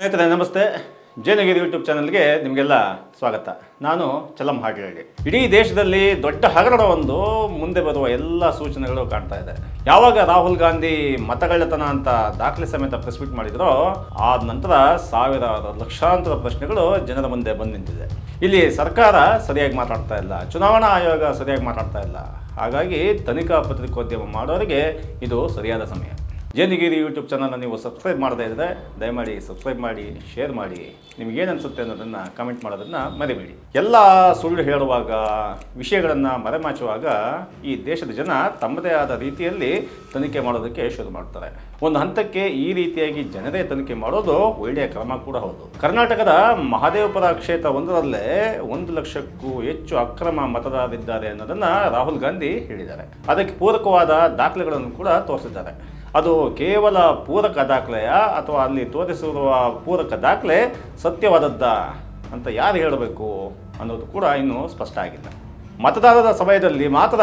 ಸ್ನೇಹಿತರೆ, ನಮಸ್ತೆ. ಜಯನಗಿರಿ ಯೂಟ್ಯೂಬ್ ಚಾನಲ್ಗೆ ನಿಮಗೆಲ್ಲ ಸ್ವಾಗತ. ನಾನು ಚಲಂ ಹಾಗೆ ಇಡೀ ದೇಶದಲ್ಲಿ ದೊಡ್ಡ ಹಗರಣವೊಂದು ಮುಂದೆ ಬರುವ ಎಲ್ಲ ಸೂಚನೆಗಳು ಕಾಣ್ತಾ ಇದೆ. ಯಾವಾಗ ರಾಹುಲ್ ಗಾಂಧಿ ಮತಗಳ್ಳತನ ಅಂತ ದಾಖಲೆ ಸಮೇತ ಪ್ರೆಸ್ ಮೀಟ್ ಮಾಡಿದ್ರೋ, ಆದ ನಂತರ ಸಾವಿರಾರು ಲಕ್ಷಾಂತರ ಪ್ರಶ್ನೆಗಳು ಜನರ ಮುಂದೆ ಬಂದು ನಿಂತಿದೆ. ಇಲ್ಲಿ ಸರ್ಕಾರ ಸರಿಯಾಗಿ ಮಾತಾಡ್ತಾ ಇಲ್ಲ, ಚುನಾವಣಾ ಆಯೋಗ ಸರಿಯಾಗಿ ಮಾತಾಡ್ತಾ ಇಲ್ಲ. ಹಾಗಾಗಿ ತನಿಖಾ ಪತ್ರಿಕೋದ್ಯಮ ಮಾಡೋರಿಗೆ ಇದು ಸರಿಯಾದ ಸಮಯ. ಜೇನಿಗಿರಿ ಯೂಟ್ಯೂಬ್ ಚಾನಲ್ನ ನೀವು ಸಬ್ಸ್ಕ್ರೈಬ್ ಮಾಡದೇ ಇದ್ದರೆ ದಯಮಾಡಿ ಸಬ್ಸ್ಕ್ರೈಬ್ ಮಾಡಿ ಶೇರ್ ಮಾಡಿ. ನಿಮ್ಗೇನು ಅನಿಸುತ್ತೆ ಅನ್ನೋದನ್ನು ಕಮೆಂಟ್ ಮಾಡೋದನ್ನು ಮರಿಬೇಡಿ. ಎಲ್ಲ ಸುಳ್ಳು ಹೇಳುವಾಗ, ವಿಷಯಗಳನ್ನು ಮರೆಮಾಚುವಾಗ ಈ ದೇಶದ ಜನ ತಮ್ಮದೇ ಆದ ರೀತಿಯಲ್ಲಿ ತನಿಖೆ ಮಾಡೋದಕ್ಕೆ ಶುರು ಮಾಡ್ತಾರೆ. ಒಂದು ಹಂತಕ್ಕೆ ಈ ರೀತಿಯಾಗಿ ಜನರೇ ತನಿಖೆ ಮಾಡೋದು ಒಳ್ಳೆಯ ಕ್ರಮ ಕೂಡ ಹೌದು. ಕರ್ನಾಟಕದ ಮಹಾದೇವಪುರ ಕ್ಷೇತ್ರ ಒಂದರಲ್ಲೇ ಒಂದು ಲಕ್ಷಕ್ಕೂ ಹೆಚ್ಚು ಅಕ್ರಮ ಮತದಾರರಿದ್ದಾರೆ ಅನ್ನೋದನ್ನು ರಾಹುಲ್ ಗಾಂಧಿ ಹೇಳಿದ್ದಾರೆ. ಅದಕ್ಕೆ ಪೂರಕವಾದ ದಾಖಲೆಗಳನ್ನು ಕೂಡ ತೋರಿಸಿದ್ದಾರೆ. ಅದು ಕೇವಲ ಪೂರಕ ದಾಖಲೆಯ ಅಥವಾ ಅಲ್ಲಿ ತೋರಿಸಿರುವ ಪೂರಕ ದಾಖಲೆ ಸತ್ಯವಾದದ್ದ? ಅಂತ ಯಾರು ಹೇಳಬೇಕು ಅನ್ನೋದು ಕೂಡ ಇನ್ನೂ ಸ್ಪಷ್ಟ ಆಗಿಲ್ಲ. ಮತದಾರರ ಸಮಯದಲ್ಲಿ ಮಾತ್ರ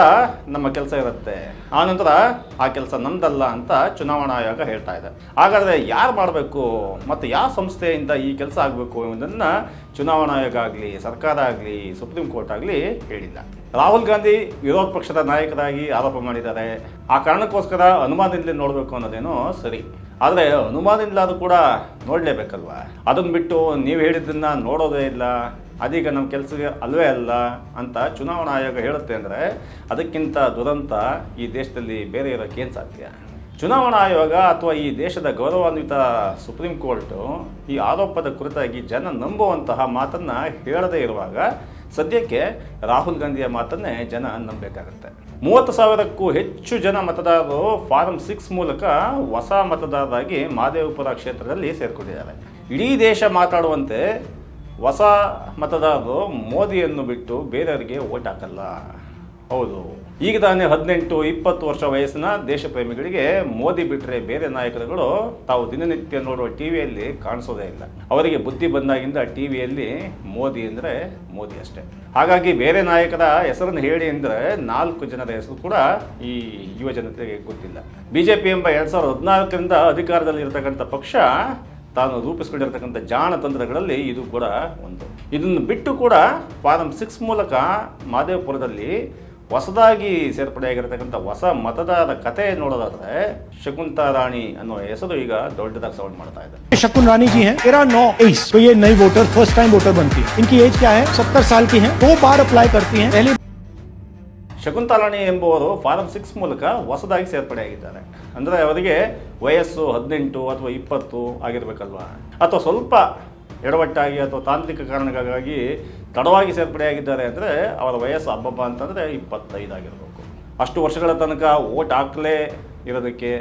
ನಮ್ಮ ಕೆಲಸ ಇರುತ್ತೆ. ಆನಂತರ ಆ ಕೆಲಸ ನಂದಲ್ಲ ಅಂತ ಚುನಾವಣಾ ಆಯೋಗ ಹೇಳ್ತಾ ಇದೆ. ಹಾಗಾದರೆ ಯಾರು ಮಾಡಬೇಕು ಮತ್ತು ಯಾವ ಸಂಸ್ಥೆಯಿಂದ ಈ ಕೆಲಸ ಆಗಬೇಕು ಎಂಬುದನ್ನು ಚುನಾವಣಾ ಆಯೋಗ ಆಗಲಿ, ಸರ್ಕಾರ ಆಗಲಿ, ಸುಪ್ರೀಂ ಕೋರ್ಟ್ ಆಗಲಿ ಹೇಳಿಲ್ಲ. ರಾಹುಲ್ ಗಾಂಧಿ ವಿರೋಧ ಪಕ್ಷದ ನಾಯಕರಾಗಿ ಆರೋಪ ಮಾಡಿದ್ದಾರೆ. ಆ ಕಾರಣಕ್ಕೋಸ್ಕರ ಅನುಮಾನದಿಂದ ನೋಡಬೇಕು ಅನ್ನೋದೇನೋ ಸರಿ. ಆದರೆ ಅನುಮಾನದಿಂದಲಾದ್ರೂ ಕೂಡ ನೋಡಲೇಬೇಕಲ್ವ? ಅದನ್ನು ಬಿಟ್ಟು ನೀವು ಹೇಳಿದ್ದನ್ನು ನೋಡೋದೇ ಇಲ್ಲ. ಅದೀಗ ನಮ್ಮ ಕೆಲಸಕ್ಕೆ ಅಲ್ವೇ ಅಲ್ಲ ಅಂತ ಚುನಾವಣಾ ಆಯೋಗ ಹೇಳುತ್ತೆ ಅಂದರೆ ಅದಕ್ಕಿಂತ ದುರಂತ ಈ ದೇಶದಲ್ಲಿ ಬೇರೆ ಇರೋಕ್ಕೇನು ಸಾಧ್ಯ? ಚುನಾವಣಾ ಆಯೋಗ ಅಥವಾ ಈ ದೇಶದ ಗೌರವಾನ್ವಿತ ಸುಪ್ರೀಂ ಕೋರ್ಟು ಈ ಆರೋಪದ ಕುರಿತಾಗಿ ಜನ ನಂಬುವಂತಹ ಮಾತನ್ನು ಹೇಳದೇ ಇರುವಾಗ ಸದ್ಯಕ್ಕೆ ರಾಹುಲ್ ಗಾಂಧಿಯ ಮಾತನ್ನೇ ಜನ ನಂಬಬೇಕಾಗತ್ತೆ. ಮೂವತ್ತು ಸಾವಿರಕ್ಕೂ ಹೆಚ್ಚು ಜನ ಮತದಾರರು ಫಾರಂ ಸಿಕ್ಸ್ ಮೂಲಕ ಹೊಸ ಮತದಾರರಾಗಿ ಮಾದೇವಪುರ ಕ್ಷೇತ್ರದಲ್ಲಿ ಸೇರ್ಕೊಂಡಿದ್ದಾರೆ. ಇಡೀ ದೇಶ ಮಾತಾಡುವಂತೆ ಹೊಸ ಮತದಾರರು ಮೋದಿಯನ್ನು ಬಿಟ್ಟು ಬೇರೆಯವರಿಗೆ ಓಟ್ ಹಾಕಲ್ಲ. ಹೌದು. ಈಗ ತಾನೇ ಹದಿನೆಂಟು, ಇಪ್ಪತ್ತು ವರ್ಷ ವಯಸ್ಸಿನ ದೇಶಪ್ರೇಮಿಗಳಿಗೆ ಮೋದಿ ಬಿಟ್ಟರೆ ಬೇರೆ ನಾಯಕರುಗಳು ತಾವು ದಿನನಿತ್ಯ ನೋಡುವ ಟಿವಿಯಲ್ಲಿ ಕಾಣಿಸೋದೇ ಇಲ್ಲ. ಅವರಿಗೆ ಬುದ್ಧಿ ಬಂದಾಗಿಂದ ಟಿವಿಯಲ್ಲಿ ಮೋದಿ ಅಂದರೆ ಮೋದಿ ಅಷ್ಟೇ. ಹಾಗಾಗಿ ಬೇರೆ ನಾಯಕರ ಹೆಸರನ್ನು ಹೇಳಿ ಅಂದರೆ ನಾಲ್ಕು ಜನರ ಹೆಸರು ಕೂಡ ಈ ಯುವ ಜನತೆಗೆ ಗೊತ್ತಿಲ್ಲ. ಬಿಜೆಪಿ ಎಂಬ ಎರಡು ಸಾವಿರದ ಹದಿನಾಲ್ಕರಿಂದ ಅಧಿಕಾರದಲ್ಲಿ ಇರತಕ್ಕಂಥ ಪಕ್ಷ ತಾನು ರೂಪಿಸ್ಕೊಂಡಿರ್ತಕ್ಕಂಥ ಜಾಣ ತಂತ್ರಗಳಲ್ಲಿ ಇದು ಕೂಡ ಒಂದು. ಇದನ್ನು ಬಿಟ್ಟು ಕೂಡ ಫಾರಂ ಸಿಕ್ಸ್ ಮೂಲಕ ಮಾದೇವಪುರದಲ್ಲಿ ಹೊಸದಾಗಿ ಸೇರ್ಪಡೆಯಾಗಿರ್ತಕ್ಕಂಥ ಹೊಸ ಮತದಾರ ಕತೆ ನೋಡೋದಾದ್ರೆ ಶಕುಂತಾ ರಾಣಿ ಅನ್ನೋ ಹೆಸರು ಈಗ ದೊಡ್ಡದಾಗಿ ಸೌಂಡ್ ಮಾಡ್ತಾ ಇದೆ. ಶಕುನ್ ರಾಣಿ ಜಿ ಹೇ? ನೋ ಏಸ್. ನೈ ವೋಟರ್ ಫಸ್ಟ್ ಟೈಮ್ ವೋಟರ್ ಬಂತಿ ಇನ್ಕಿ ಏಜ್ ಕ್ಯಾ ಹೈ? ಸತ್ತರ್ ಸಾಲ್ ಕಿ ಹೈ? ದೋ ಬಾರ್ ಅಪ್ಲೈ ಕರ್ತಿ ಹೈ. ಶಕುಂತಲಾಣಿ ಎಂಬುವರು ಫಾರಂ ಸಿಕ್ಸ್ ಮೂಲಕ ಹೊಸದಾಗಿ ಸೇರ್ಪಡೆಯಾಗಿದ್ದಾರೆ. ಅಂದರೆ ಅವರಿಗೆ ವಯಸ್ಸು ಹದಿನೆಂಟು ಅಥವಾ ಇಪ್ಪತ್ತು ಆಗಿರಬೇಕಲ್ವಾ? ಅಥವಾ ಸ್ವಲ್ಪ ಎಡವಟ್ಟಾಗಿ ಅಥವಾ ತಾಂತ್ರಿಕ ಕಾರಣಗಳಿಗಾಗಿ ತಡವಾಗಿ ಸೇರ್ಪಡೆಯಾಗಿದ್ದಾರೆ ಅಂದರೆ ಅವರ ವಯಸ್ಸು ಹಬ್ಬಬ್ಬ ಅಂತಂದರೆ ಇಪ್ಪತ್ತೈದು ಆಗಿರಬೇಕು. ಅಷ್ಟು ವರ್ಷಗಳ ತನಕ ಓಟ್ ಹಾಕಲೇ ಇರೋದಕ್ಕೆ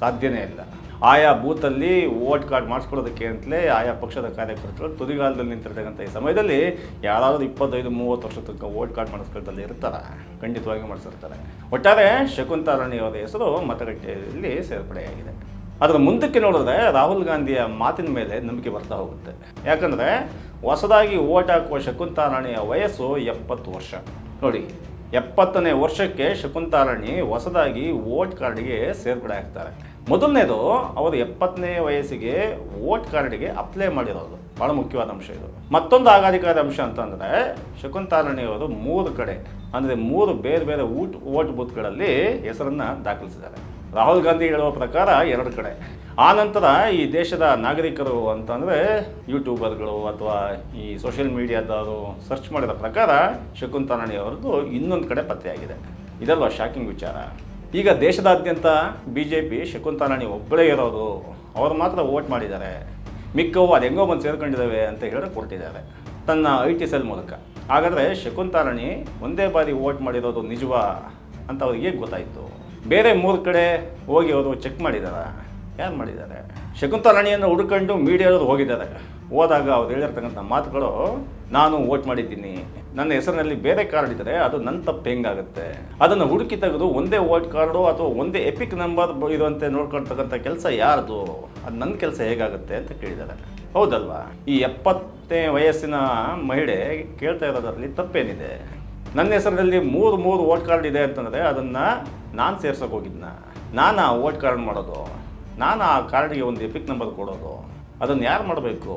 ಸಾಧ್ಯನೇ ಇಲ್ಲ. ಆಯಾ ಬೂತಲ್ಲಿ ವೋಟ್ ಕಾರ್ಡ್ ಮಾಡಿಸ್ಕೊಳ್ಳೋದಕ್ಕೆ ಅಂತಲೇ ಆಯಾ ಪಕ್ಷದ ಕಾರ್ಯಕರ್ತರು ತುದಿಗಾಲದಲ್ಲಿ ನಿಂತಿರ್ತಕ್ಕಂಥ ಈ ಸಮಯದಲ್ಲಿ ಯಾರಾದರೂ ಇಪ್ಪತ್ತೈದು, ಮೂವತ್ತು ವರ್ಷ ತನಕ ವೋಟ್ ಕಾರ್ಡ್ ಮಾಡಿಸ್ಕೊಳ್ತಲ್ಲಿ ಇರ್ತಾರೆ ಖಂಡಿತವಾಗಿ ಮಾಡಿಸಿರ್ತಾರೆ ಒಟ್ಟಾರೆ ಶಕುಂತಲಾಣಿ ಅವರ ಹೆಸರು ಮತಗಟ್ಟೆಯಲ್ಲಿ ಸೇರ್ಪಡೆಯಾಗಿದೆ. ಅದರ ಮುಂದಕ್ಕೆ ನೋಡಿದ್ರೆ ರಾಹುಲ್ ಗಾಂಧಿಯ ಮಾತಿನ ಮೇಲೆ ನಂಬಿಕೆ ಬರ್ತಾ ಹೋಗುತ್ತೆ. ಯಾಕಂದರೆ ಹೊಸದಾಗಿ ಓಟ್ ಹಾಕುವ ಶಕುಂತಲಾಣಿಯ ವಯಸ್ಸು ಎಪ್ಪತ್ತು ವರ್ಷ. ನೋಡಿ ಎಪ್ಪತ್ತನೇ ವರ್ಷಕ್ಕೆ ಶಕುಂತಲಾಣಿ ಹೊಸದಾಗಿ ವೋಟ್ ಕಾರ್ಡ್ಗೆ ಸೇರ್ಪಡೆ ಆಗ್ತಾರೆ ಮೊದಲನೇದು, ಅವರು ಎಪ್ಪತ್ತನೇ ವಯಸ್ಸಿಗೆ ವೋಟ್ ಕಾರ್ಡ್ಗೆ ಅಪ್ಲೈ ಮಾಡಿರೋದು. ಬಹಳ ಮುಖ್ಯವಾದ ಅಂಶ ಇದು. ಮತ್ತೊಂದು ಆಗಾಧಿಕಾರ ಅಂಶ ಅಂತಂದರೆ, ಶಕುಂತಲಾಣಿ ಅವರು ಮೂರು ಕಡೆ, ಅಂದರೆ ಮೂರು ಬೇರೆ ಬೇರೆ ಊಟ, ವೋಟ್ ಬೂತ್ಗಳಲ್ಲಿ ಹೆಸರನ್ನು ದಾಖಲಿಸಿದ್ದಾರೆ. ರಾಹುಲ್ ಗಾಂಧಿ ಹೇಳುವ ಪ್ರಕಾರ ಎರಡು ಕಡೆ. ಆ ನಂತರ ಈ ದೇಶದ ನಾಗರಿಕರು ಅಂತಂದರೆ ಯೂಟ್ಯೂಬರ್ಗಳು ಅಥವಾ ಈ ಸೋಷಿಯಲ್ ಮೀಡಿಯಾದವರು ಸರ್ಚ್ ಮಾಡಿದ ಪ್ರಕಾರ ಶಕುಂತಲಾಣಿ ಅವ್ರದ್ದು ಇನ್ನೊಂದು ಕಡೆ ಪತ್ತೆಯಾಗಿದೆ. ಇದೆಲ್ಲ ಶಾಕಿಂಗ್ ವಿಚಾರ. ಈಗ ದೇಶದಾದ್ಯಂತ ಬಿ ಜೆ ಪಿ ಶಕುಂತಲಾಣಿ ಒಬ್ಬಳೇ ಇರೋರು ಅವರು ಮಾತ್ರ ವೋಟ್ ಮಾಡಿದ್ದಾರೆ. ಮಿಕ್ಕವು ಅದು ಹೆಂಗೋ ಬಂದು ಸೇರ್ಕೊಂಡಿದ್ದಾವೆ ಅಂತ ಹೇಳಿ ಕೊಟ್ಟಿದ್ದಾರೆ ತನ್ನ ಐ ಟಿ ಸೆಲ್ ಮೂಲಕ. ಹಾಗಾದರೆ ಶಕುಂತಲಾಣಿ ಒಂದೇ ಬಾರಿ ವೋಟ್ ಮಾಡಿರೋದು ನಿಜವಾ ಅಂತ ಅವ್ರಿಗೆ ಗೊತ್ತಾಯಿತು. ಬೇರೆ ಮೂರು ಕಡೆ ಹೋಗಿ ಅವರು ಚೆಕ್ ಮಾಡಿದ್ದಾರೆ ಯಾರು ಮಾಡಿದ್ದಾರೆ ಶಕುಂತಲಾಣಿಯನ್ನು ಹುಡ್ಕೊಂಡು ಮೀಡಿಯಾದವ್ರು ಹೋಗಿದ್ದಾರೆ. ಹೋದಾಗ ಅವ್ರು ಹೇಳಿರ್ತಕ್ಕಂಥ ಮಾತುಗಳು, ನಾನು ವೋಟ್ ಮಾಡಿದ್ದೀನಿ. ನನ್ನ ಹೆಸರಿನಲ್ಲಿ ಬೇರೆ ಕಾರ್ಡ್ ಇದ್ದರೆ ಅದು ನನ್ನ ತಪ್ಪು ಹೆಂಗಾಗುತ್ತೆ? ಅದನ್ನು ಹುಡುಕಿ ತೆಗೆದು ಒಂದೇ ವೋಟ್ ಕಾರ್ಡು ಅಥವಾ ಒಂದೇ ಎಪಿಕ್ ನಂಬರ್ ಇರುವಂತೆ ನೋಡ್ಕೊಳ್ತಕ್ಕಂಥ ಕೆಲಸ ಯಾರ್ದು? ಅದು ನನ್ನ ಕೆಲಸ ಹೇಗಾಗುತ್ತೆ ಅಂತ ಕೇಳಿದ್ದಾರೆ. ಹೌದಲ್ವಾ? ಈ ಎಪ್ಪತ್ತನೇ ವಯಸ್ಸಿನ ಮಹಿಳೆ ಕೇಳ್ತಾ ಇರೋದರಲ್ಲಿ ತಪ್ಪೇನಿದೆ. ನನ್ನ ಹೆಸರಿನಲ್ಲಿ ಮೂರು ಮೂರು ವೋಟ್ ಕಾರ್ಡ್ ಇದೆ ಅಂತಂದರೆ ಅದನ್ನು ನಾನು ಸೇರ್ಸೋಕೆ ಹೋಗಿದ್ನ. ನಾನು ಆ ವೋಟ್ ಕಾರ್ಡ್ ಮಾಡೋದು. ನಾನು ಆ ಕಾರ್ಡಿಗೆ ಒಂದು ಎಪಿಕ್ ನಂಬರ್ ಕೊಡೋದು. ಅದನ್ನು ಯಾರು ಮಾಡಬೇಕು?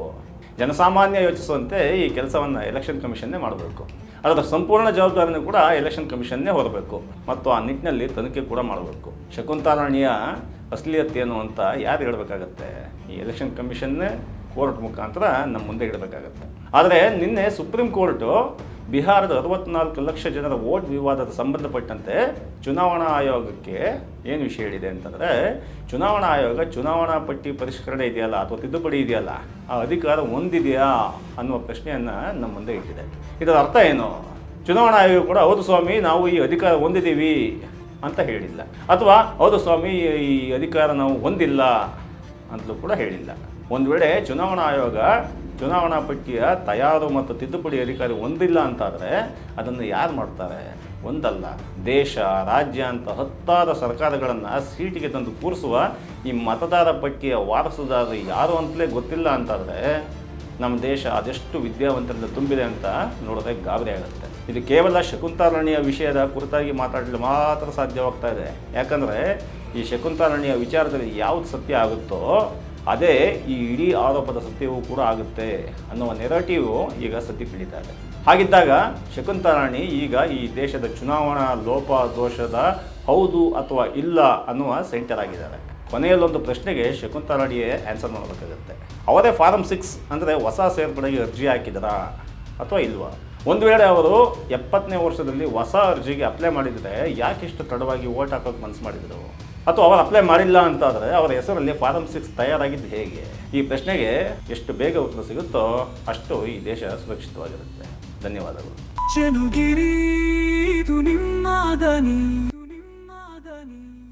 ಜನಸಾಮಾನ್ಯ ಯೋಚಿಸುವಂತೆ ಈ ಕೆಲಸವನ್ನು ಎಲೆಕ್ಷನ್ ಕಮಿಷನ್ನೇ ಮಾಡಬೇಕು. ಅದರ ಸಂಪೂರ್ಣ ಜವಾಬ್ದಾರಿನೂ ಕೂಡ ಎಲೆಕ್ಷನ್ ಕಮಿಷನ್ನೇ ಹೊರಬೇಕು. ಮತ್ತು ಆ ನಿಟ್ಟಿನಲ್ಲಿ ತನಿಖೆ ಕೂಡ ಮಾಡಬೇಕು. ಶಕುಂತಲಾಣಿಯ ಅಶ್ಲೀಲತೆ ಏನು ಅಂತ ಯಾರು ಹೇಳಬೇಕಾಗತ್ತೆ? ಈ ಎಲೆಕ್ಷನ್ ಕಮಿಷನ್ನೇ ಕೋರ್ಟ್ ಮುಖಾಂತರ ನಮ್ಮ ಮುಂದೆ ಇಡಬೇಕಾಗತ್ತೆ. ಆದರೆ ನಿನ್ನೆ ಸುಪ್ರೀಂ ಕೋರ್ಟು ಬಿಹಾರದ ಅರವತ್ನಾಲ್ಕು ಲಕ್ಷ ಜನರ ವೋಟ್ ವಿವಾದದ ಸಂಬಂಧಪಟ್ಟಂತೆ ಚುನಾವಣಾ ಆಯೋಗಕ್ಕೆ ಏನು ವಿಷಯ ಹೇಳಿದೆ ಅಂತಂದರೆ, ಚುನಾವಣಾ ಆಯೋಗ ಚುನಾವಣಾ ಪಟ್ಟಿ ಪರಿಷ್ಕರಣೆ ಇದೆಯಲ್ಲ ಅಥವಾ ತಿದ್ದುಪಡಿ ಇದೆಯಲ್ಲ, ಆ ಅಧಿಕಾರ ಹೊಂದಿದೆಯಾ ಅನ್ನುವ ಪ್ರಶ್ನೆಯನ್ನು ನಮ್ಮ ಮುಂದೆ ಇಟ್ಟಿದೆ. ಇದರ ಅರ್ಥ ಏನು? ಚುನಾವಣಾ ಆಯೋಗ ಕೂಡ ಹೌದು ಸ್ವಾಮಿ, ನಾವು ಈ ಅಧಿಕಾರ ಹೊಂದಿದ್ದೀವಿ ಅಂತ ಹೇಳಿಲ್ಲ. ಅಥವಾ ಹೌದು ಸ್ವಾಮಿ, ಈ ಅಧಿಕಾರ ನಾವು ಹೊಂದಿಲ್ಲ ಅಂತಲೂ ಕೂಡ ಹೇಳಿಲ್ಲ. ಒಂದು ವೇಳೆ ಚುನಾವಣಾ ಆಯೋಗ ಚುನಾವಣಾ ಪಟ್ಟಿಯ ತಯಾರು ಮತ್ತು ತಿದ್ದುಪಡಿ ಅಧಿಕಾರಿ ಒಂದಿಲ್ಲ ಅಂತಾದರೆ ಅದನ್ನು ಯಾರು ಮಾಡ್ತಾರೆ? ಒಂದಲ್ಲ, ದೇಶ, ರಾಜ್ಯ ಅಂತ ಹತ್ತಾರು ಸರ್ಕಾರಗಳನ್ನು ಸೀಟಿಗೆ ತಂದು ಕೂರಿಸುವ ಈ ಮತದಾರ ಪಟ್ಟಿಯ ವಾರಸುದಾರರು ಯಾರು ಅಂತಲೇ ಗೊತ್ತಿಲ್ಲ ಅಂತಾದರೆ ನಮ್ಮ ದೇಶ ಅದೆಷ್ಟು ವಿದ್ಯಾವಂತರಿಂದ ತುಂಬಿದೆ ಅಂತ ನೋಡಿದ್ರೆ ಗಾಬರಿ ಆಗುತ್ತೆ. ಇದು ಕೇವಲ ಶಕುಂತಾರಣಿಯ ವಿಷಯದ ಕುರಿತಾಗಿ ಮಾತಾಡಲು ಮಾತ್ರ ಸಾಧ್ಯವಾಗ್ತಾ ಇದೆ. ಯಾಕಂದರೆ ಈ ಶಕುಂತಾರಣಿಯ ವಿಚಾರದಲ್ಲಿ ಯಾವುದು ಸತ್ಯ ಆಗುತ್ತೋ ಅದೇ ಈ ಇಡೀ ಆರೋಪದ ಸತ್ಯವೂ ಕೂಡ ಆಗುತ್ತೆ ಅನ್ನುವ ನೆರಟಿವ್ ಈಗ ಸತಿ ಬೆಳೀತಾರೆ ಇದೆ ಹಾಗಿದ್ದಾಗ ಶಕುಂತಲಾಣಿ ಈಗ ಈ ದೇಶದ ಚುನಾವಣಾ ಲೋಪ ದೋಷದ ಹೌದು ಅಥವಾ ಇಲ್ಲ ಅನ್ನುವ ಸೆಂಟರ್ ಆಗಿದ್ದಾರೆ. ಕೊನೆಯಲ್ಲೊಂದು ಪ್ರಶ್ನೆಗೆ ಶಕುಂತಲಾಣಿಯೇ ಆನ್ಸರ್ ಮಾಡಬೇಕಾಗುತ್ತೆ. ಅವರೇ ಫಾರಂ ಸಿಕ್ಸ್ ಅಂದರೆ ಹೊಸ ಸೇರ್ಪಡೆಗೆ ಅರ್ಜಿ ಹಾಕಿದರಾ ಅಥವಾ ಇಲ್ವಾ? ಒಂದು ವೇಳೆ ಅವರು ಎಪ್ಪತ್ತನೇ ವರ್ಷದಲ್ಲಿ ಹೊಸ ಅರ್ಜಿಗೆ ಅಪ್ಲೈ ಮಾಡಿದರೆ ಯಾಕಿಷ್ಟು ತಡವಾಗಿ ಓಟ್ ಹಾಕೋಕೆ ಮನಸ್ಸು ಮಾಡಿದರು? ಅಥವಾ ಅವರು ಅಪ್ಲೈ ಮಾಡಿಲ್ಲ ಅಂತಾದರೆ ಅವರ ಹೆಸರಲ್ಲಿ ಫಾರಂ ಸಿಕ್ಸ್ ತಯಾರಾಗಿದ್ದು ಹೇಗೆ? ಈ ಪ್ರಶ್ನೆಗೆ ಎಷ್ಟು ಬೇಗ ಉತ್ತರ ಸಿಗುತ್ತೋ ಅಷ್ಟು ಈ ದೇಶ ಸುರಕ್ಷಿತವಾಗಿರುತ್ತೆ. ಧನ್ಯವಾದಗಳು.